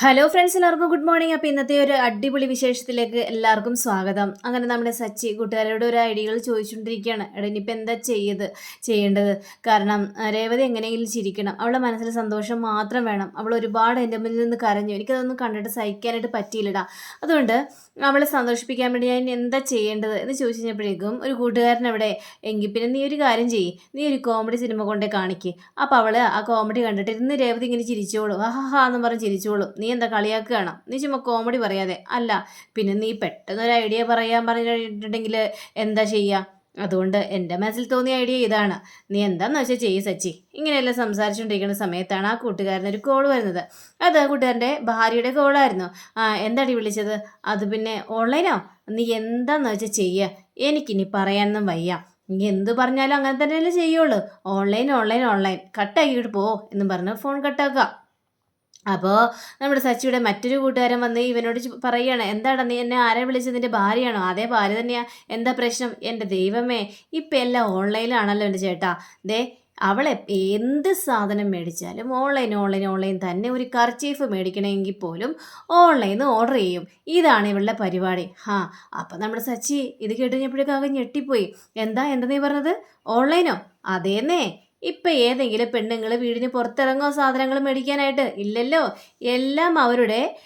Hello friends എല്ലാവർക്കും good morning അപ്പോൾ ഇന്നത്തെ ഒരു അടിപൊളി വിശേഷത്തിലേക്ക് എല്ലാവർക്കും സ്വാഗതം. അങ്ങനെ നമ്മുടെ സച്ചി കൂട്ടുകാരോട് ഒരു ഐഡിയകൾ ചോദിച്ചുകൊണ്ടിരിക്കുകയാണ്. എടാ ഇനിയിപ്പോൾ എന്താ ചെയ്യത് ചെയ്യേണ്ടത്? കാരണം രേവതി എങ്ങനെയെങ്കിലും ചിരിക്കണം. അവളുടെ മനസ്സിൽ സന്തോഷം മാത്രം വേണം. അവൾ ഒരുപാട് എന്റെ മുന്നിൽ നിന്ന് കരഞ്ഞു. എനിക്കതൊന്നും കണ്ടിട്ട് സഹിക്കാനായിട്ട് പറ്റിയില്ലടാ. അതുകൊണ്ട് അവളെ സന്തോഷിപ്പിക്കാൻ വേണ്ടി ഞാൻ എന്താ ചെയ്യേണ്ടത് എന്ന് ചോദിച്ചു കഴിഞ്ഞപ്പോഴേക്കും ഒരു കൂട്ടുകാരൻ അവിടെ എങ്കിൽ പിന്നെ നീ ഒരു കാര്യം ചെയ്യ്. നീ ഒരു കോമഡി സിനിമ കൊണ്ടേ കാണിക്ക്. അപ്പോൾ അവൾ ആ കോമഡി കണ്ടിട്ട് ഇന്ന് രേവതി ഇങ്ങനെ ചിരിച്ചോളൂ. ഹാ എന്ന് പറഞ്ഞ് ചിരിച്ചോളൂ. നീ എന്താ കളിയാക്കുകയാണോ? നീ ചുമ്മാ കോമഡി പറയാതെ. അല്ല പിന്നെ നീ പെട്ടെന്നൊരു ഐഡിയ പറയാൻ പറഞ്ഞിട്ടുണ്ടെങ്കിൽ എന്താ ചെയ്യുക അതുകൊണ്ട് എന്റെ മനസ്സിൽ തോന്നിയ ഐഡിയ ഇതാണ്. നീ എന്താന്ന് വെച്ചാൽ ചെയ്യ് സച്ചി. ഇങ്ങനെയെല്ലാം സംസാരിച്ചുകൊണ്ടിരിക്കുന്ന സമയത്താണ് ആ കൂട്ടുകാരന് ഒരു കോൾ വരുന്നത്. അത് കൂട്ടുകാരന്റെ ഭാര്യയുടെ കോളായിരുന്നു ആ എന്താടി വിളിച്ചത്? അത് പിന്നെ ഓൺലൈനോ നീ എന്താന്ന് വെച്ചാൽ ചെയ്യുക എനിക്കിനി പറയാനൊന്നും വയ്യ. നീ എന്ത് പറഞ്ഞാലും അങ്ങനെ തന്നെയല്ലേ ചെയ്യുള്ളൂ. ഓൺലൈൻ ഓൺലൈൻ ഓൺലൈൻ കട്ടാക്കിയിട്ട് പോ എന്നും പറഞ്ഞ് ഫോൺ കട്ടാക്കുക അപ്പോൾ നമ്മുടെ സച്ചിയുടെ മറ്റൊരു കൂട്ടുകാരൻ വന്ന് ഇവനോട് പറയുകയാണ് എന്താണ് നീ എന്നെ ആരെ വിളിച്ചത്? നിന്റെ ഭാര്യയാണോ? അതേ ഭാര്യ തന്നെയാ. എന്താ പ്രശ്നം? എന്റെ ദൈവമേ ഇപ്പം എല്ലാം ഓൺലൈനിലാണല്ലോ എന്റെ ചേട്ടാ. ദേ അവളെ എന്ത് സാധനം മേടിച്ചാലും ഓൺലൈൻ ഓൺലൈൻ ഓൺലൈൻ തന്നെ ഒരു കർച്ചീഫ് മേടിക്കണമെങ്കിൽ പോലും ഓൺലൈനിൽ നിന്ന് ഓർഡർ ചെയ്യും. ഇതാണ് ഇവളുടെ പരിപാടി. ഹാ അപ്പം നമ്മുടെ സച്ചി ഇത് കേട്ടുകഴിഞ്ഞപ്പോഴേക്കും അവൻ ഞെട്ടിപ്പോയി. എന്താ? എന്താ നീ പറഞ്ഞത്? ഓൺലൈനോ? അതേന്നേ ഇപ്പം ഏതെങ്കിലും പെണ്ണുങ്ങൾ വീടിന് പുറത്തിറങ്ങോ സാധനങ്ങൾ മേടിക്കാനായിട്ട് ഇല്ലല്ലോ. എല്ലാം അവരുടെ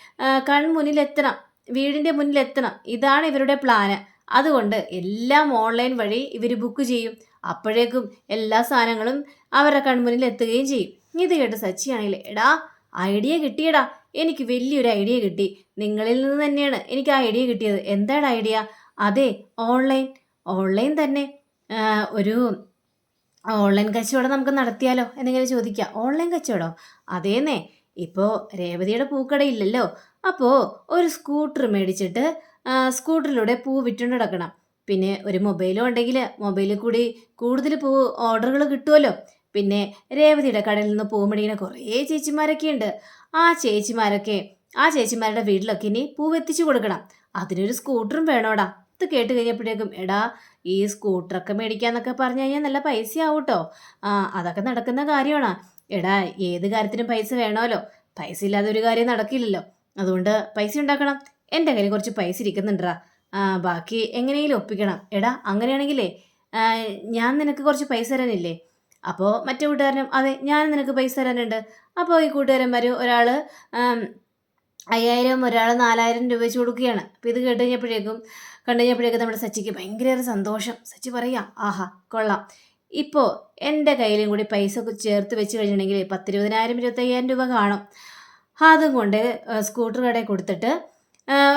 കൺമുന്നിലെത്തണം. വീടിന്റെ മുന്നിലെത്തണം. ഇതാണ് ഇവരുടെ പ്ലാന്. അതുകൊണ്ട് എല്ലാം ഓൺലൈൻ വഴി ഇവർ ബുക്ക് ചെയ്യും. അപ്പോഴേക്കും എല്ലാ സാധനങ്ങളും അവരുടെ കൺമുന്നിൽ എത്തുകയും ചെയ്യും. ഇത് കേട്ട് സച്ചിയാണെങ്കിൽ എടാ ഐഡിയ കിട്ടിയടാ. എനിക്ക് വലിയൊരു ഐഡിയ കിട്ടി. നിങ്ങളിൽ നിന്ന് തന്നെയാണ് എനിക്ക് ആ ഐഡിയ കിട്ടിയത്. എന്താണ് ഐഡിയ? അതെ ഓൺലൈൻ. ഓൺലൈൻ തന്നെ. ഒരു ഓൺലൈൻ കച്ചവടം നമുക്ക് നടത്തിയാലോ? എന്നിങ്ങനെ ചോദിക്കാം ഓൺലൈൻ കച്ചവടം? അതേന്നേ. ഇപ്പോൾ രേവതിയുടെ പൂക്കടയില്ലല്ലോ അപ്പോൾ ഒരു സ്കൂട്ടർ മേടിച്ചിട്ട് സ്കൂട്ടറിലൂടെ പൂ വിറ്റുകൊണ്ട് നടക്കണം. പിന്നെ ഒരു മൊബൈലും ഉണ്ടെങ്കിൽ മൊബൈലിൽ കൂടി കൂടുതൽ പൂ ഓർഡറുകൾ കിട്ടുമല്ലോ പിന്നെ രേവതിയുടെ കടയിൽ നിന്ന് പൂ മേടിക്കുന്ന കുറേ ചേച്ചിമാരൊക്കെ ഉണ്ട്. ആ ചേച്ചിമാരൊക്കെ ആ ചേച്ചിമാരുടെ വീട്ടിലൊക്കെ ഇനി പൂവ് എത്തിച്ചു കൊടുക്കണം. അതിനൊരു സ്കൂട്ടറും വേണോടാ. ഇത് കേട്ട് കഴിഞ്ഞപ്പോഴേക്കും എടാ ഈ സ്കൂട്ടറൊക്കെ മേടിക്കാന്നൊക്കെ പറഞ്ഞു കഴിഞ്ഞാൽ നല്ല പൈസ ആവും കേട്ടോ ആ അതൊക്കെ നടക്കുന്ന കാര്യമാണ്. എടാ ഏത് കാര്യത്തിനും പൈസ വേണമല്ലോ പൈസ ഇല്ലാതെ ഒരു കാര്യം നടക്കില്ലല്ലോ. അതുകൊണ്ട് പൈസ ഉണ്ടാക്കണം. എന്റെ കയ്യിൽ കുറച്ച് പൈസ ഇരിക്കുന്നുണ്ടാ ബാക്കി എങ്ങനെയെങ്കിലും ഒപ്പിക്കണം. എടാ അങ്ങനെയാണെങ്കിലേ ഞാൻ നിനക്ക് കുറച്ച് പൈസ തരാനില്ലേ? അപ്പോൾ മറ്റേ കൂട്ടുകാരനും അതെ ഞാൻ നിനക്ക് പൈസ തരാനുണ്ട്. അപ്പോൾ ഈ കൂട്ടുകാരന്മാർ ഒരാൾ അയ്യായിരം ഒരാൾ നാലായിരം രൂപ വെച്ച് കൊടുക്കുകയാണ്. അപ്പോൾ ഇത് കേട്ട് കഴിഞ്ഞപ്പോഴേക്കും കണ്ടു കഴിഞ്ഞപ്പോഴേക്കും നമ്മുടെ സച്ചിക്ക് ഭയങ്കര സന്തോഷം. സച്ചി പറയാ ആഹാ കൊള്ളാം. ഇപ്പോൾ എന്റെ കയ്യിലും കൂടി പൈസ ചേർത്ത് വെച്ച് കഴിഞ്ഞിട്ടുണ്ടെങ്കിൽ പത്തിരുപതിനായിരം ഇരുപത്തയ്യായിരം രൂപ കാണും. അതും കൊണ്ട് സ്കൂട്ടർ കടയിൽ കൊടുത്തിട്ട്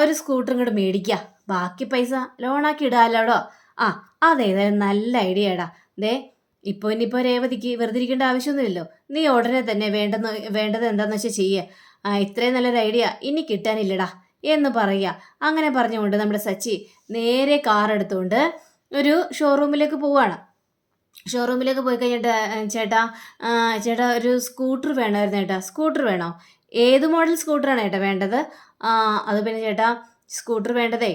ഒരു സ്കൂട്ടർ ഇങ്ങോട്ട് മേടിക്കുക ബാക്കി പൈസ ലോണാക്കി ഇടാമല്ലോടോ ആ അതേതായാലും നല്ല ഐഡിയ ഇടാ ദേ ഇപ്പോൾ ഇനിയിപ്പോൾ രേവതിക്ക് വെറുതെ ഇരിക്കേണ്ട ആവശ്യമൊന്നുമില്ലല്ലോ. നീ ഉടനെ തന്നെ വേണ്ടെന്ന് വേണ്ടത് എന്താണെന്ന് വെച്ചാൽ ചെയ്യുക ഇത്രയും നല്ലൊരു ഐഡിയ ഇനി കിട്ടാനില്ലടാ. എന്ന് പറയുക. അങ്ങനെ പറഞ്ഞുകൊണ്ട് നമ്മുടെ സച്ചി നേരെ കാർ എടുത്തുകൊണ്ട് ഒരു ഷോറൂമിലേക്ക് പോവുകയാണ്. ഷോറൂമിലേക്ക് പോയി കഴിഞ്ഞിട്ട് "ആ, ചേട്ടാ ചേട്ടാ ഒരു സ്കൂട്ടർ വേണമായിരുന്നു ചേട്ടാ. സ്കൂട്ടർ വേണോ? ഏത് മോഡൽ സ്കൂട്ടറാണ് ചേട്ടാ വേണ്ടത്? അത് പിന്നെ ചേട്ടാ സ്കൂട്ടർ വേണ്ടതേ.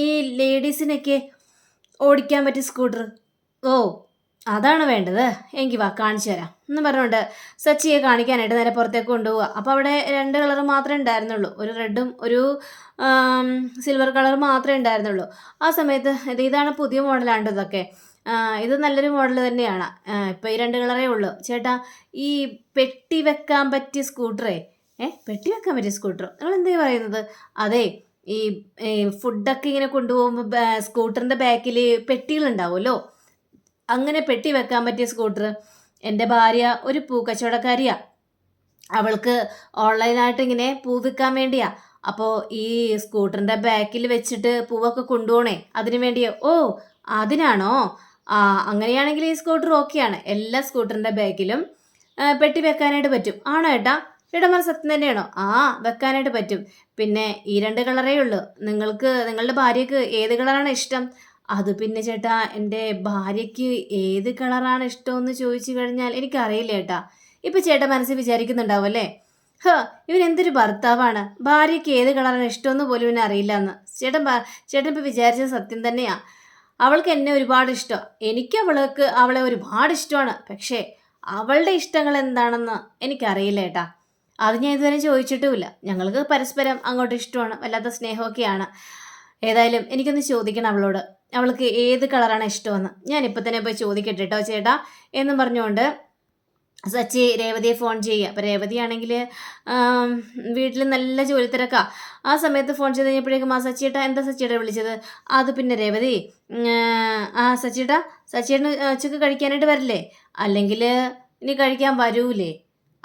ഈ ലേഡീസിനൊക്കെ ഓടിക്കാൻ പറ്റിയ സ്കൂട്ടർ ഓ അതാണ് വേണ്ടത്. എങ്കിൽ വാ കാണിച്ചു തരാം. എന്ന് പറഞ്ഞുകൊണ്ട് സച്ചിയെ കാണിക്കാനായിട്ട് നേരെ പുറത്തേക്ക് കൊണ്ടുപോവുക. അപ്പോൾ അവിടെ രണ്ട് കളർ മാത്രമേ ഉണ്ടായിരുന്നുള്ളൂ. ഒരു റെഡും ഒരു സിൽവർ കളർ മാത്രമേ ഉണ്ടായിരുന്നുള്ളൂ. ആ സമയത്ത് ഇത് ഇതാണ് പുതിയ മോഡലാണ്ട് ഇതൊക്കെ? ഇത് നല്ലൊരു മോഡൽ തന്നെയാണ്. ഇപ്പോൾ ഈ രണ്ട് കളറേ ഉള്ളൂ. ചേട്ടാ ഈ പെട്ടി വെക്കാൻ പറ്റിയ സ്കൂട്ടറേ? ഏ പെട്ടി വെക്കാൻ പറ്റിയ സ്കൂട്ടർ? നിങ്ങൾ എന്താ പറയുന്നത്? അതെ ഈ ഫുഡൊക്കെ ഇങ്ങനെ കൊണ്ടുപോകുമ്പോൾ സ്കൂട്ടറിന്റെ ബാക്കിൽ പെട്ടികളുണ്ടാവുമല്ലോ? അങ്ങനെ പെട്ടി വെക്കാൻ പറ്റിയ സ്കൂട്ടർ എന്റെ ഭാര്യ ഒരു പൂക്കച്ചവടക്കാരിയാ. അവൾക്ക് ഓൺലൈനായിട്ട് ഇങ്ങനെ പൂ വിൽക്കാൻ വേണ്ടിയാ. അപ്പോൾ ഈ സ്കൂട്ടറിന്റെ ബാക്കിൽ വെച്ചിട്ട് പൂവൊക്കെ കൊണ്ടുപോകണേ അതിനു വേണ്ടിയോ? ഓ അതിനാണോ? ആ അങ്ങനെയാണെങ്കിൽ ഈ സ്കൂട്ടർ ഓക്കെയാണ് എല്ലാ സ്കൂട്ടറിന്റെ ബാക്കിലും പെട്ടി വെക്കാനായിട്ട് പറ്റും. ആണോ ഏട്ടാ? ഇടമറ സത്യം തന്നെയാണോ? ആ വെക്കാനായിട്ട് പറ്റും. പിന്നെ ഈ രണ്ട് കളറേ ഉള്ളൂ. നിങ്ങൾക്ക് നിങ്ങളുടെ ഭാര്യക്ക് ഏത് കളറാണ് ഇഷ്ടം? അത് പിന്നെ ചേട്ടാ എന്റെ ഭാര്യയ്ക്ക് ഏത് കളറാണ് ഇഷ്ടമെന്ന് ചോദിച്ചു കഴിഞ്ഞാൽ എനിക്കറിയില്ല ചേട്ടാ. ഇപ്പം ചേട്ടാ മനസ്സിൽ വിചാരിക്കുന്നുണ്ടാവും അല്ലേ? ഹ ഇവൻ എന്തൊരു ഭർത്താവാണ്? ഭാര്യയ്ക്ക് ഏത് കളറാണ് ഇഷ്ടമെന്ന് പോലും ഇവന് അറിയില്ല എന്ന്. ചേട്ടൻ ചേട്ടൻ ഇപ്പം വിചാരിച്ചത് സത്യം തന്നെയാണ് അവൾക്ക് എന്നെ ഒരുപാട് ഇഷ്ടം. എനിക്ക് അവൾക്ക് അവളെ ഒരുപാട് ഇഷ്ടമാണ്. പക്ഷേ അവളുടെ ഇഷ്ടങ്ങൾ എന്താണെന്ന് എനിക്കറിയില്ല ഏട്ടാ അത് ഞാൻ ഇതുവരെ ചോദിച്ചിട്ടുമില്ല. ഞങ്ങൾക്ക് പരസ്പരം അങ്ങോട്ട് ഇഷ്ടമാണ് വല്ലാത്ത സ്നേഹമൊക്കെയാണ്. ഏതായാലും എനിക്കൊന്ന് ചോദിക്കണം അവളോട്. അവൾക്ക് ഏത് കളറാണ് ഇഷ്ടമെന്ന്. ഞാൻ ഇപ്പം തന്നെ പോയി ചോദിക്കട്ടെ കേട്ടോ ചേട്ടാ. എന്നും പറഞ്ഞുകൊണ്ട് സച്ചി രേവതിയെ ഫോൺ ചെയ്യുക. അപ്പോൾ രേവതിയാണെങ്കിൽ വീട്ടിൽ നല്ല ജോലി തിരക്കാ. ആ സമയത്ത് ഫോൺ ചെയ്ത് കഴിഞ്ഞപ്പോഴേക്കും ആ സച്ചിയേട്ടാ എന്താ സച്ചിയേട്ടാ വിളിച്ചത്? അത് പിന്നെ രേവതി ആ സച്ചിയേട്ടാ സച്ചിയേട്ടന് ഉച്ചയ്ക്ക് കഴിക്കാനായിട്ട് വരില്ലേ? അല്ലെങ്കിൽ ഇനി കഴിക്കാൻ വരൂലേ?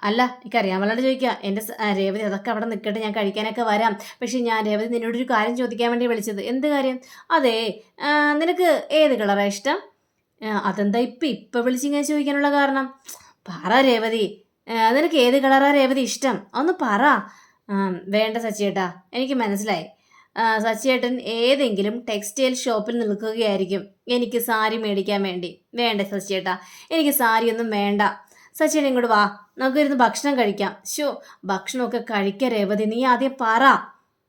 അല്ല എനിക്കറിയാൻ വല്ലാണ്ട് ചോദിക്കുക എന്റെ രേവതി അതൊക്കെ അവിടെ നിൽക്കട്ടെ ഞാൻ കഴിക്കാനൊക്കെ വരാം. പക്ഷേ ഞാൻ രേവതി നിന്നോടൊരു കാര്യം ചോദിക്കാൻ വേണ്ടി വിളിച്ചത്. എന്ത് കാര്യം? അതെ നിനക്ക് ഏത് കളറാണ് ഇഷ്ടം? അതെന്താ ഇപ്പം ഇപ്പം വിളിച്ചിങ്ങനെ ചോദിക്കാനുള്ള കാരണം? പറ രേവതി. നിനക്ക് ഏത് കളറാ രേവതി ഇഷ്ടം? ഒന്ന് പറ. വേണ്ട സച്ചിയേട്ടാ എനിക്ക് മനസ്സിലായി. സച്ചിയേട്ടൻ ഏതെങ്കിലും ടെക്സ്റ്റൈൽ ഷോപ്പിൽ നിൽക്കുകയായിരിക്കും എനിക്ക് സാരി മേടിക്കാൻ വേണ്ടി. വേണ്ട സച്ചിയേട്ടാ എനിക്ക് സാരിയൊന്നും വേണ്ട. സച്ചിയേട്ടൻ ഇങ്ങോട്ട് വാ. നമുക്കിരുന്ന് ഭക്ഷണം കഴിക്കാം. ഷോ ഭക്ഷണമൊക്കെ കഴിക്ക രേവതി. നീ ആദ്യം പറ.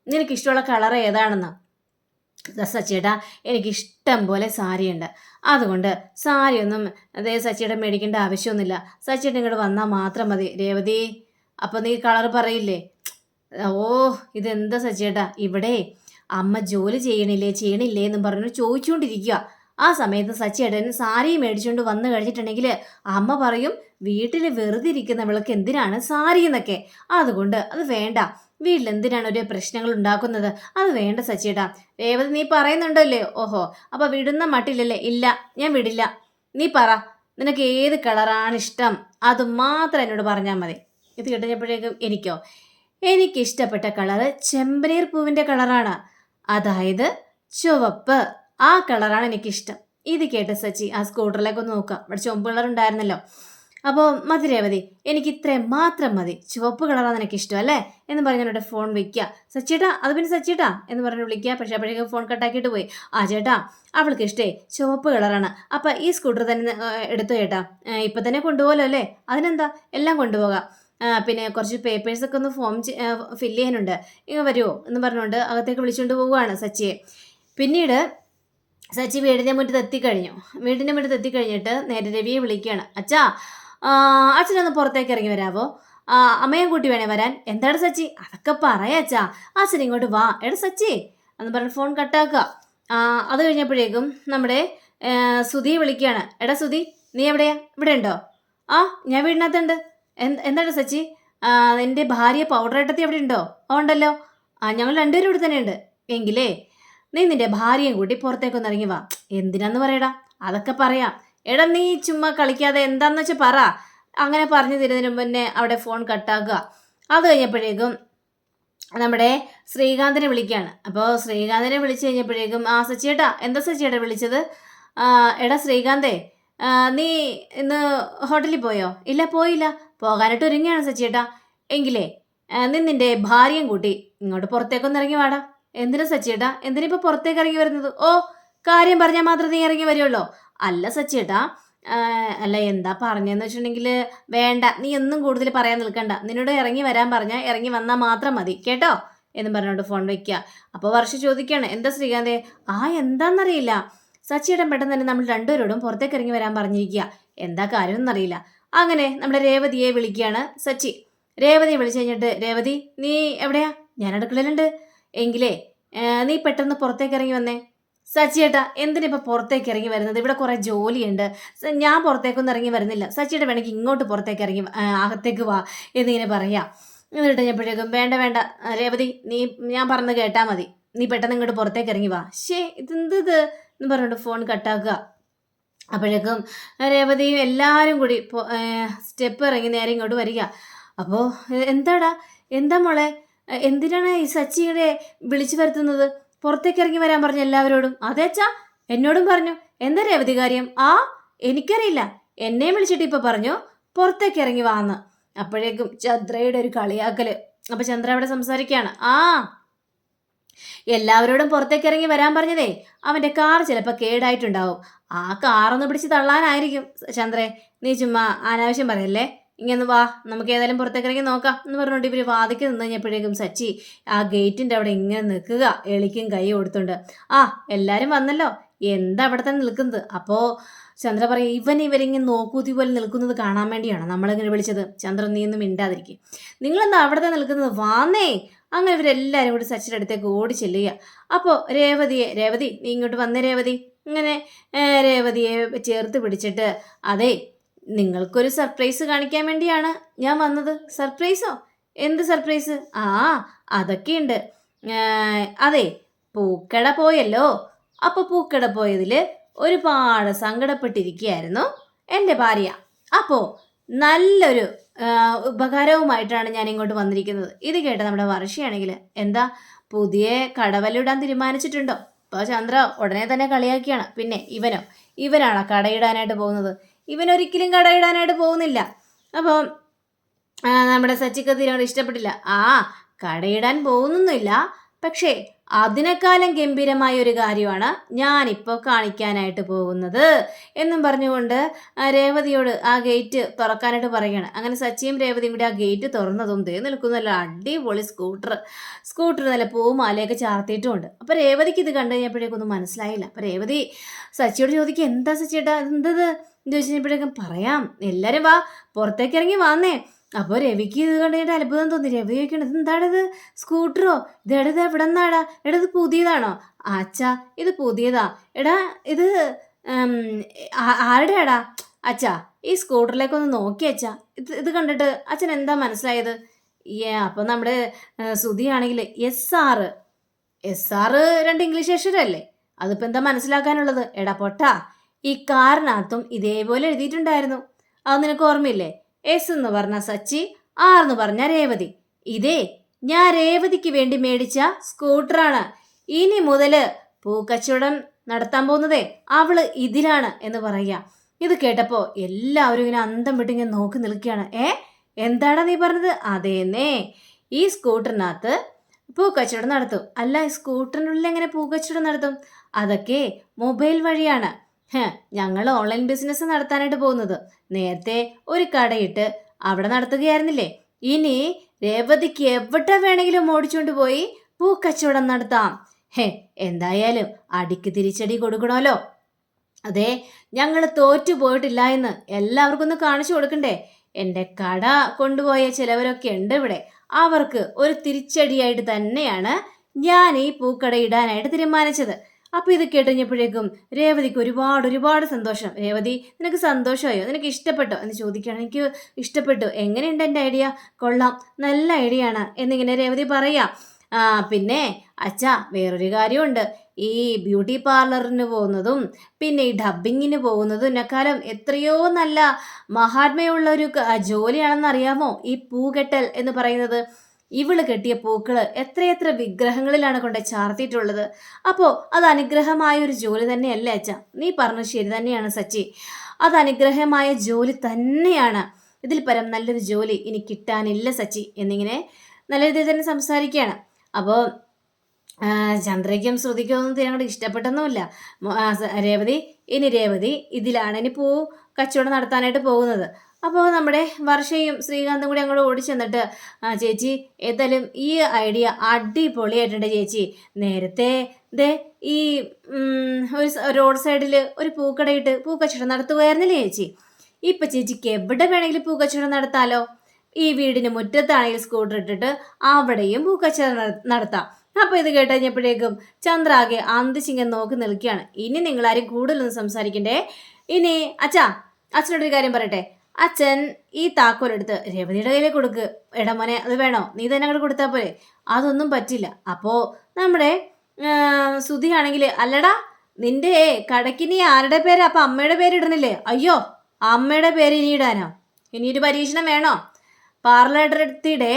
നിനക്ക് ഇഷ്ടമുള്ള കളർ ഏതാണെന്ന് സച്ചിയേട്ടാ എനിക്ക് ഇഷ്ടം പോലെ സാരിയുണ്ട്. അതുകൊണ്ട് സാരിയൊന്നും അതേ സച്ചിയുടെ മേടിക്കേണ്ട ആവശ്യമൊന്നുമില്ല. സച്ചിയുടെ ഇങ്ങോട്ട് വന്നാൽ മാത്രം മതി. രേവതി അപ്പം നീ കളർ പറയില്ലേ? ഓ ഇതെന്താ സച്ചിയേട്ടാ? ഇവിടെ അമ്മ ജോലി ചെയ്യണില്ലേ ചെയ്യണില്ലേ എന്നും പറഞ്ഞു ചോദിച്ചുകൊണ്ടിരിക്കുക ആ സമയത്ത് സച്ചിയേട്ടൻ സാരി മേടിച്ചുകൊണ്ട് വന്നു കഴിഞ്ഞിട്ടുണ്ടെങ്കിൽ അമ്മ പറയും വീട്ടിൽ വെറുതെ ഇരിക്കുന്നവൾക്ക് എന്തിനാണ് സാരി എന്നൊക്കെ? അതുകൊണ്ട് അത് വേണ്ട. വീട്ടിൽ എന്തിനാണ് ഒരു പ്രശ്നങ്ങൾ ഉണ്ടാക്കുന്നത്? അത് വേണ്ട സച്ചിയേട്ടാ. രേവതി നീ പറയുന്നുണ്ടല്ലേ? ഓഹോ അപ്പൊ വിടുന്ന മട്ടില്ലല്ലേ ഇല്ല ഞാൻ വിടില്ല. നീ പറ നിനക്ക് ഏത് കളറാണ് ഇഷ്ടം? അത് മാത്രം എന്നോട് പറഞ്ഞാൽ മതി. ഇത് കിട്ടുന്നപ്പോഴേക്കും എനിക്കോ? എനിക്ക് ഇഷ്ടപ്പെട്ട കളറ് ചെമ്പനീർ പൂവിന്റെ കളറാണ്. അതായത് ചുവപ്പ്. ആ കളറാണ് എനിക്കിഷ്ടം. ഇത് കേട്ട സച്ചി ആ സ്കൂട്ടറിലേക്ക് ഒന്ന് നോക്കാം. ഇവിടെ ചുവപ്പ് കളർ ഉണ്ടായിരുന്നല്ലോ അപ്പോൾ മതി. രേവതി എനിക്ക് ഇത്രയും മാത്രം മതി. ചുവപ്പ് കളറാണ് നിനക്ക് ഇഷ്ടം അല്ലേ? എന്ന് പറഞ്ഞ് എന്നോട് ഫോൺ വയ്ക്കുക സച്ചേട്ടാ അത് പിന്നെ സച്ചേട്ടാ എന്ന് പറഞ്ഞ് വിളിക്കുക പക്ഷേ അപ്പോഴേക്കും ഫോൺ കട്ടാക്കിയിട്ട് പോയി. ആ ചേട്ടാ അവൾക്ക് ഇഷ്ടേ ചുവപ്പ് കളറാണ്. അപ്പം ഈ സ്കൂട്ടർ തന്നെ എടുത്തു ചേട്ടാ? ഇപ്പം തന്നെ കൊണ്ടുപോകലോ അല്ലേ? അതിനെന്താ? എല്ലാം കൊണ്ടുപോകാം. പിന്നെ കുറച്ച് പേപ്പേഴ്സൊക്കെ ഒന്ന് ഫോം ഫില്ല് ചെയ്യാനുണ്ട്. ഇങ്ങ് വരുമോ എന്ന് പറഞ്ഞുകൊണ്ട് അകത്തേക്ക് വിളിച്ചുകൊണ്ട് പോവുകയാണ് സച്ചിയെ. പിന്നീട് സച്ചി വീടിന്റെ മുറ്റത്ത് എത്തിക്കഴിഞ്ഞു. വീടിന്റെ മുറ്റത്ത് എത്തിക്കഴിഞ്ഞിട്ട് നേരെ രവിയെ വിളിക്കുകയാണ് അച്ഛാ അച്ഛനൊന്ന് പുറത്തേക്ക് ഇറങ്ങി വരാവോ? അമ്മയും കൂട്ടി വേണേ വരാൻ. എന്താണ് സച്ചി? അതൊക്കെ പറയാ അച്ഛാ. അച്ഛൻ ഇങ്ങോട്ട് വാ. എട സച്ചി. എന്ന് പറഞ്ഞ് ഫോൺ കട്ടാക്കുക അത് കഴിഞ്ഞപ്പോഴേക്കും നമ്മുടെ സുധി വിളിക്കുകയാണ്. എടാ സുധി നീ എവിടെയാ? ഇവിടെ ഉണ്ടോ? ആ ഞാൻ വീടിനകത്തുണ്ട്. എന്ത് എന്താണ് സച്ചി? എന്റെ ഭാര്യ പൗഡർ ഇട്ടത്തി എവിടെ ഉണ്ടോ? ഉണ്ടല്ലോ. ആ ഞങ്ങൾ രണ്ടുപേരും ഇവിടെ തന്നെ ഉണ്ട് എങ്കിലേ നീ നിന്റെ ഭാര്യയും കൂട്ടി പുറത്തേക്കൊന്ന് ഇറങ്ങി വാ. എന്തിനാന്ന് പറയടാ? അതൊക്കെ പറയാം. എടാ നീ ചുമ്മാ കളിക്കാതെ എന്താന്ന് വെച്ചാൽ പറ. അങ്ങനെ പറഞ്ഞു തരുന്നതിന് മുന്നേ അവിടെ ഫോൺ കട്ടാക്കുക. അത് കഴിഞ്ഞപ്പോഴേക്കും നമ്മുടെ ശ്രീകാന്തിനെ വിളിക്കുകയാണ്. അപ്പോൾ ശ്രീകാന്തിനെ വിളിച്ചു കഴിഞ്ഞപ്പോഴേക്കും ആ സച്ചിയേട്ടാ എന്താ സച്ചിയേട്ടാ വിളിച്ചത്? എടാ ശ്രീകാന്തേ നീ ഇന്ന് ഹോട്ടലിൽ പോയോ? ഇല്ല പോയില്ല. പോകാനായിട്ട് ഒരുങ്ങിയാണ് സച്ചിയേട്ടാ. എങ്കിലേ നിന്നിന്റെ ഭാര്യയും കൂട്ടി ഇങ്ങോട്ട് പുറത്തേക്കൊന്ന് ഇറങ്ങി വാടാ. എന്തിനാ സച്ചിയേട്ടാ? എന്തിനാ ഇപ്പോൾ പുറത്തേക്ക് ഇറങ്ങി വരുന്നത്? ഓ കാര്യം പറഞ്ഞാൽ മാത്രം നീ ഇറങ്ങി വരുള്ളൂ. അല്ല സച്ചിയേട്ടാ അല്ല എന്താ പറഞ്ഞെന്ന് വെച്ചിട്ടുണ്ടെങ്കിൽ വേണ്ട നീ ഒന്നും കൂടുതൽ പറയാൻ നിൽക്കണ്ട. നിന്നോട് ഇറങ്ങി വരാൻ പറഞ്ഞാൽ ഇറങ്ങി വന്നാൽ മാത്രം മതി കേട്ടോ? എന്ന് പറഞ്ഞുകൊണ്ട് ഫോൺ വയ്ക്കുക അപ്പോൾ വർഷ ചോദിക്കുകയാണ് എന്താ ശ്രീകാന്തേ? ആ എന്താണെന്നറിയില്ല സച്ചിയേട്ടൻ പെട്ടെന്ന് തന്നെ നമ്മൾ രണ്ടുപേരോടും പുറത്തേക്ക് ഇറങ്ങി വരാൻ പറഞ്ഞിരിക്കുക എന്താ കാര്യമെന്നറിയില്ല അങ്ങനെ നമ്മുടെ രേവതിയെ വിളിക്കുകയാണ് സച്ചി. രേവതിയെ വിളിച്ചു കഴിഞ്ഞിട്ട് രേവതി നീ എവിടെയാ? ഞാൻ അടുക്കളയിലുണ്ട്. എങ്കിലേ നീ പെട്ടെന്ന് പുറത്തേക്ക് ഇറങ്ങി വന്നേ. സച്ചിയേട്ടാ എന്തിനാ എന്തിനിപ്പോൾ പുറത്തേക്ക് ഇറങ്ങി വരുന്നത്? ഇവിടെ കുറേ ജോലിയുണ്ട്. ഞാൻ പുറത്തേക്കൊന്നും ഇറങ്ങി വരുന്നില്ല. സച്ചിയേട്ട വേണമെങ്കിൽ ഇങ്ങോട്ട് പുറത്തേക്ക് ഇറങ്ങി അകത്തേക്ക് വാ എന്നിങ്ങനെ പറയാം. എന്നിട്ട് കഴിഞ്ഞപ്പോഴേക്കും വേണ്ട വേണ്ട രേവതി നീ ഞാൻ പറഞ്ഞ് കേട്ടാൽ മതി. നീ പെട്ടെന്ന് ഇങ്ങോട്ട് പുറത്തേക്ക് ഇറങ്ങി വാ. ഷേ ഇതെന്ത് ഇത് എന്ന് പറഞ്ഞിട്ട് ഫോൺ കട്ടാക്കുക. അപ്പോഴേക്കും രേവതിയും എല്ലാവരും കൂടി സ്റ്റെപ്പ് ഇറങ്ങി നേരെ ഇങ്ങോട്ട് വരിക. അപ്പോൾ എന്താടാ? എന്താ മോളെ? എന്തിനാണ് ഈ സച്ചിയുടെ വിളിച്ചു വരുത്തുന്നത്? പുറത്തേക്ക് ഇറങ്ങി വരാൻ പറഞ്ഞു എല്ലാവരോടും അതേച്ചാ എന്നോടും പറഞ്ഞു. എന്താ രേവതി കാര്യം? ആ എനിക്കറിയില്ല. എന്നെയും വിളിച്ചിട്ട് ഇപ്പൊ പറഞ്ഞു പുറത്തേക്ക് ഇറങ്ങി വാന്ന്. അപ്പോഴേക്കും ചന്ദ്രയുടെ ഒരു കളിയാക്കൽ. അപ്പൊ ചന്ദ്ര അവിടെ സംസാരിക്കുകയാണ്. ആ എല്ലാവരോടും പുറത്തേക്ക് ഇറങ്ങി വരാൻ പറഞ്ഞതേ അവന്റെ കാർ ചിലപ്പോൾ കേടായിട്ടുണ്ടാവും. ആ കാറൊന്ന് പിടിച്ച് തള്ളാനായിരിക്കും ചന്ദ്രേ. നീ ചുമ്മാ അനാവശ്യം പറയല്ലേ? ഇങ്ങനെ വാ നമുക്ക് ഏതായാലും പുറത്തേക്ക് ഇറങ്ങി നോക്കാം എന്ന് പറഞ്ഞുകൊണ്ട് ഇവർ വാതിക്ക് നിന്ന് കഴിഞ്ഞപ്പോഴേക്കും സച്ചി ആ ഗേറ്റിന്റെ അവിടെ ഇങ്ങനെ നിൽക്കുക എളിക്കും കൈ കൊടുത്തുണ്ട്. ആ എല്ലാരും വന്നല്ലോ. എന്താ അവിടെ തന്നെ നിൽക്കുന്നത്? അപ്പോ ചന്ദ്ര പറയും ഇവൻ ഇവരിങ്ങനെ നോക്കൂത്തി പോലെ നിൽക്കുന്നത് കാണാൻ വേണ്ടിയാണ് നമ്മളിങ്ങനെ വിളിച്ചത്. ചന്ദ്രൻ നീ ഒന്നും മിണ്ടാതിരിക്കും. നിങ്ങളെന്താ അവിടെ തന്നെ നിൽക്കുന്നത്? വാന്നേ. അങ്ങനെ ഇവരെല്ലാവരും കൂടി സച്ചിന്റെ അടുത്തേക്ക് ഓടി ചെല്ലുക. അപ്പോൾ രേവതിയെ രേവതി നീ ഇങ്ങോട്ട് വന്നേ രേവതി. ഇങ്ങനെ രേവതിയെ ചേർത്ത് പിടിച്ചിട്ട് അതെ നിങ്ങൾക്കൊരു സർപ്രൈസ് കാണിക്കാൻ വേണ്ടിയാണ് ഞാൻ വന്നത്. സർപ്രൈസോ എന്ത് സർപ്രൈസ് ആ അതൊക്കെയുണ്ട്. അതെ പൂക്കട പോയല്ലോ. അപ്പോൾ പൂക്കട പോയതിൽ ഒരുപാട് സങ്കടപ്പെട്ടിരിക്കുകയായിരുന്നു എന്റെ ഭാര്യ. അപ്പോൾ നല്ലൊരു ഉപകാരവുമായിട്ടാണ് ഞാൻ ഇങ്ങോട്ട് വന്നിരിക്കുന്നത്. ഇത് കേട്ട നമ്മുടെ വർഷയാണെങ്കിൽ എന്താ പുതിയ കടവലിടാൻ തീരുമാനിച്ചിട്ടുണ്ടോ? ഇപ്പോൾ ചന്ദ്ര ഉടനെ തന്നെ കളിയാക്കിയാണ്. പിന്നെ ഇവനോ? ഇവനാണ് കടയിടാനായിട്ട് പോകുന്നത്? ഇവനൊരിക്കലും കടയിടാനായിട്ട് പോകുന്നില്ല. അപ്പോൾ നമ്മുടെ സച്ചിക്കത്തിനോട് ഇഷ്ടപ്പെട്ടില്ല. ആ കടയിടാൻ പോകുന്നൊന്നുമില്ല. പക്ഷേ അതിനേക്കാളും ഗംഭീരമായ ഒരു കാര്യമാണ് ഞാനിപ്പോൾ കാണിക്കാനായിട്ട് പോകുന്നത് എന്നും പറഞ്ഞുകൊണ്ട് രേവതിയോട് ആ ഗേറ്റ് തുറക്കാനായിട്ട് പറയുകയാണ്. അങ്ങനെ സച്ചിയും രേവതിയും കൂടി ആ ഗേറ്റ് തുറന്നതും ദേ നിൽക്കുന്ന. നല്ല അടിപൊളി സ്കൂട്ടർ. സ്കൂട്ടർ നല്ല പൂമാലയൊക്കെ ചാർത്തിയിട്ടുമുണ്ട്. അപ്പോൾ രേവതിക്ക് ഇത് കണ്ടു കഴിഞ്ഞപ്പോഴേക്കൊന്നും മനസ്സിലായില്ല. അപ്പോൾ രേവതി സച്ചിയോട് ചോദിക്കുക എന്താ സച്ചിയേട്ടാ എന്തത് എന്ന് ചോദിച്ചു കഴിഞ്ഞപ്പോഴേക്കും പറയാം എല്ലാവരും വാ പുറത്തേക്ക് ഇറങ്ങി വന്നേ. അപ്പോൾ രവിക്ക് ഇത് കണ്ടിട്ട് അത്ഭുതം തോന്നി. രവി ചോദിക്കണത് എന്താണിത്? സ്കൂട്ടറോ? ഇത് എടുത്ത് എവിടെ നിന്നാടാ എടാ ഇത് പുതിയതാണോ? അച്ഛാ ഇത് പുതിയതാ. എടാ ഇത് ആരുടെ എടാ അച്ഛാ ഈ സ്കൂട്ടറിലേക്കൊന്ന് നോക്കി അച്ഛാ. ഇത് ഇത് കണ്ടിട്ട് അച്ഛൻ എന്താ മനസ്സിലായത്? ഏ അപ്പം നമ്മുടെ സുധിയാണെങ്കിൽ എസ് ആറ് എസ് ആറ് രണ്ട് ഇംഗ്ലീഷ് അക്ഷരമല്ലേ അതിപ്പോൾ എന്താ മനസ്സിലാക്കാനുള്ളത്? എടാ പൊട്ടാ ഈ കാറിനകത്തും ഇതേപോലെ എഴുതിയിട്ടുണ്ടായിരുന്നു. അത് നിനക്ക് ഓർമ്മയില്ലേ? എസ് എന്ന് പറഞ്ഞ സച്ചി ആർ എന്ന് പറഞ്ഞ രേവതി. ഇതേ ഞാൻ രേവതിക്ക് വേണ്ടി മേടിച്ച സ്കൂട്ടറാണ്. ഇനി മുതൽ പൂക്കച്ചവടം നടത്താൻ പോകുന്നതേ അവൾ ഇതിലാണ് എന്ന് പറയുക. ഇത് കേട്ടപ്പോ എല്ലാവരും ഇങ്ങനെ അന്തം വിട്ട് ഇങ്ങനെ നോക്കി നിൽക്കുകയാണ്. ഏ എന്താടാ നീ പറഞ്ഞത്? അതേന്നേ ഈ സ്കൂട്ടറിനകത്ത് പൂക്കച്ചവടം നടത്തും. അല്ല സ്കൂട്ടറിനുള്ളിൽ എങ്ങനെ പൂക്കച്ചവടം നടത്തും? അതൊക്കെ മൊബൈൽ വഴിയാണ്. ഞങ്ങൾ ഓൺലൈൻ ബിസിനസ് നടത്താനായിട്ട് പോകുന്നത്. നേരത്തെ ഒരു കടയിട്ട് അവിടെ നടത്തുകയായിരുന്നില്ലേ? ഇനി രേവതിക്ക് എവിടെ വേണമെങ്കിലും ഓടിച്ചുകൊണ്ട് പോയി പൂക്കച്ചവടം നടത്താം. ഹേ എന്തായാലും അടിക്ക് തിരിച്ചടി കൊടുക്കണമല്ലോ. അതെ ഞങ്ങൾ തോറ്റു പോയിട്ടില്ല എന്ന് എല്ലാവർക്കും ഒന്ന് കാണിച്ചു കൊടുക്കണ്ടേ? എന്റെ കട കൊണ്ടുപോയ ചിലവരൊക്കെ ഉണ്ട് ഇവിടെ. അവർക്ക് ഒരു തിരിച്ചടിയായിട്ട് തന്നെയാണ് ഞാൻ ഈ പൂക്കട ഇടാനായിട്ട് തീരുമാനിച്ചത്. അപ്പോൾ ഇത് കേട്ടുകഴിഞ്ഞപ്പോഴേക്കും രേവതിക്ക് ഒരുപാട് ഒരുപാട് സന്തോഷം. രേവതി നിനക്ക് സന്തോഷമായോ? നിനക്ക് ഇഷ്ടപ്പെട്ടോ? എന്ന് ചോദിക്കുകയാണ്. എനിക്ക് ഇഷ്ടപ്പെട്ടു. എങ്ങനെയുണ്ട് എന്റെ ഐഡിയ? കൊള്ളാം. നല്ല ഐഡിയ ആണ് എന്നിങ്ങനെ രേവതി പറയാം. പിന്നെ അച്ഛാ വേറൊരു കാര്യമുണ്ട്. ഈ ബ്യൂട്ടി പാർലറിന് പോകുന്നതും പിന്നെ ഈ ഡബിങ്ങിന് പോകുന്നതും എന്നെക്കാലം എത്രയോ നല്ല മഹാത്മയുള്ള ഒരു ജോലിയാണെന്ന് അറിയാമോ? ഈ പൂകെട്ടൽ എന്ന് പറയുന്നത്. ഇവൾ കെട്ടിയ പൂക്കൾ എത്രയെത്ര വിഗ്രഹങ്ങളിലാണ് കൊണ്ട് ചാർത്തിയിട്ടുള്ളത്. അപ്പോ അത് അനുഗ്രഹമായ ഒരു ജോലി തന്നെയല്ലേ അച്ഛ? നീ പറഞ്ഞു ശരി തന്നെയാണ് സച്ചി. അത് അനുഗ്രഹമായ ജോലി തന്നെയാണ്. ഇതിൽ പരം നല്ലൊരു ജോലി ഇനി കിട്ടാനില്ല സച്ചി എന്നിങ്ങനെ നല്ല രീതിയിൽ തന്നെ സംസാരിക്കുകയാണ്. അപ്പോൾ ചന്ദ്രയ്ക്കും ശ്രുതിക്കും ഒന്നും തീരെ ഇഷ്ടപ്പെട്ടൊന്നുമില്ല. രേവതി ഇനി രേവതി ഇതിലാണ് ഇനി പൂ കച്ചവടം നടത്താനായിട്ട് പോകുന്നത്. അപ്പോൾ നമ്മുടെ വർഷയും ശ്രീകാന്തും കൂടി അങ്ങോട്ട് ഓടി ചെന്നിട്ട് ആ ചേച്ചി ഏതായാലും ഈ ഐഡിയ അടിപൊളിയായിട്ടുണ്ട് ചേച്ചി. നേരത്തെ ദേ ഈ ഒരു റോഡ് സൈഡിൽ ഒരു പൂക്കടയിട്ട് പൂക്കച്ചവടം നടത്തുകയായിരുന്നില്ലേ ചേച്ചി? ഇപ്പം ചേച്ചിക്ക് എവിടെ വേണമെങ്കിലും പൂക്കച്ചവടം നടത്താലോ? ഈ വീടിന് മുറ്റത്താണെങ്കിൽ സ്കൂട്ടർ ഇട്ടിട്ട് അവിടെയും പൂക്കച്ചവടം നടത്താം. അപ്പോൾ ഇത് കേട്ട് കഴിഞ്ഞപ്പോഴേക്കും ചന്ദ്രാകെ അന്തിച്ചിങ്ങനെ നോക്കി നിൽക്കുകയാണ്. ഇനി നിങ്ങളാരും കൂടുതലൊന്നും സംസാരിക്കണ്ടേ? ഇനി അച്ഛാ അച്ഛനോടൊരു കാര്യം പറയട്ടെ. അച്ഛൻ ഈ താക്കോലെടുത്ത് രവതിയുടെ കയ്യിലേക്ക് കൊടുക്ക്. ഇടമോനെ അത് വേണോ? നീ തന്നെ അങ്ങോട്ട് കൊടുത്താൽ പോരെ. അതൊന്നും പറ്റില്ല. അപ്പോൾ നമ്മുടെ സുധിയാണെങ്കിൽ അല്ലടാ നിന്റെ കടയ്ക്ക് നീ ആരുടെ പേര്? അപ്പം അമ്മയുടെ പേര് ഇടണില്ലേ? അയ്യോ അമ്മയുടെ പേര് ഇനി ഇടാനോ? ഇനി ഒരു പരീക്ഷണം വേണോ? പാർലറുടെ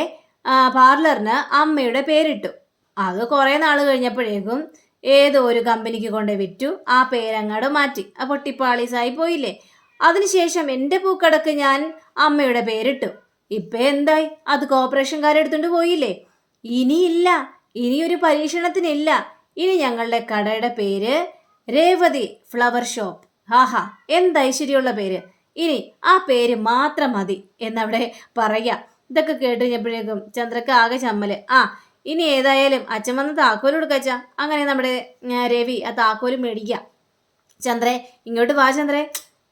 പാർലറിന് അമ്മയുടെ പേരിട്ടു. അത് കുറേ നാൾ കഴിഞ്ഞപ്പോഴേക്കും ഏതോ ഒരു കമ്പനിക്ക് കൊണ്ട് വിറ്റു. ആ പേരങ്ങാട് മാറ്റി. ആ പൊട്ടിപ്പാളീസായി പോയില്ലേ? അതിനുശേഷം എന്റെ പൂക്കടക്ക് ഞാൻ അമ്മയുടെ പേരിട്ടു. ഇപ്പം എന്തായി? അത് കോർപ്പറേഷൻകാരെടുത്തുകൊണ്ട് പോയില്ലേ? ഇനിയില്ല. ഇനിയൊരു പരീക്ഷണത്തിനില്ല. ഇനി ഞങ്ങളുടെ കടയുടെ പേര് രേവതി ഫ്ലവർ ഷോപ്പ്. ഹാഹാ എന്ത് ഐശ്വര്യമുള്ള പേര്? ഇനി ആ പേര് മാത്രം മതി എന്നവിടെ പറയാ. ഇതൊക്കെ കേട്ട് കഴിഞ്ഞപ്പോഴേക്കും ചന്ദ്രക്ക് ആകെ ചമ്മൽ. ആ ഇനി ഏതായാലും അച്ഛൻ വന്ന് താക്കോൽ കൊടുക്കച്ച അങ്ങനെ നമ്മുടെ രവി ആ താക്കോൽ മേടിക്കുക ചന്ദ്രേ ഇങ്ങോട്ട് വാ ചന്ദ്രേ.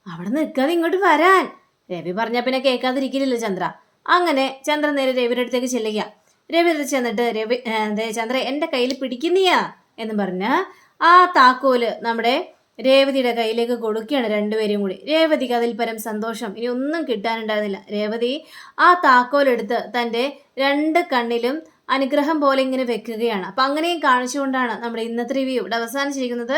അവിടെ നിൽക്കാതെ ഇങ്ങോട്ട് വരാൻ. രവി പറഞ്ഞ പിന്നെ കേൾക്കാതിരിക്കില്ലല്ലോ ചന്ദ്ര. അങ്ങനെ ചന്ദ്ര നേരെ രവിയുടെ അടുത്തേക്ക് ചെല്ലുക. രവി അടുത്ത് ചെന്നിട്ട് രവി ചന്ദ്ര എന്റെ കയ്യിൽ പിടിക്കുന്നിയാ എന്ന് പറഞ്ഞ് ആ താക്കോൽ നമ്മുടെ രേവതിയുടെ കയ്യിലേക്ക് കൊടുക്കുകയാണ് രണ്ടുപേരും കൂടി. രേവതിക്ക് അതിൽ പരം സന്തോഷം. ഇനി ഒന്നും കിട്ടാനുണ്ടായിരുന്നില്ല. രേവതി ആ താക്കോലെടുത്ത് തന്റെ രണ്ട് കണ്ണിലും അനുഗ്രഹം പോലെ ഇങ്ങനെ വെക്കുകയാണ്. അപ്പം അങ്ങനെയും കാണിച്ചുകൊണ്ടാണ് നമ്മുടെ ഇന്നത്തെ റിവ്യൂ ഇവിടെ അവസാനിച്ചിരിക്കുന്നത്.